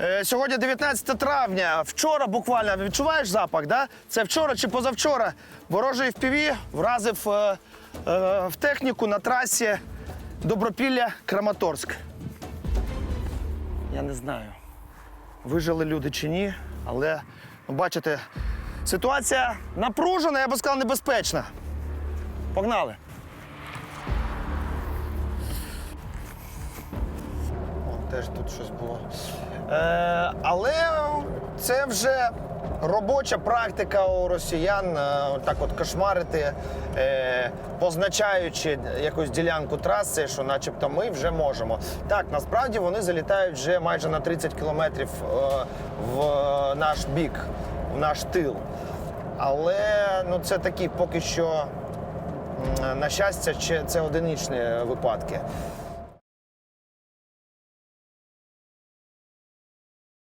Е, Сьогодні 19 травня. Вчора буквально відчуваєш запах, да? Це вчора чи позавчора ворожий FPV вразив е, е, в техніку на трасі Добропілля Краматорськ. Я не знаю, вижили люди чи ні, але ну, бачите, ситуація напружена, я би сказав, небезпечна. Погнали. Теж тут щось було. Е, але це вже робоча практика у росіян е, так от кошмарити, е, позначаючи якусь ділянку траси, що начебто ми вже можемо. Так, насправді вони залітають вже майже на 30 кілометрів е, в наш бік, в наш тил. Але ну, це такі поки що, на щастя, це одиничні випадки.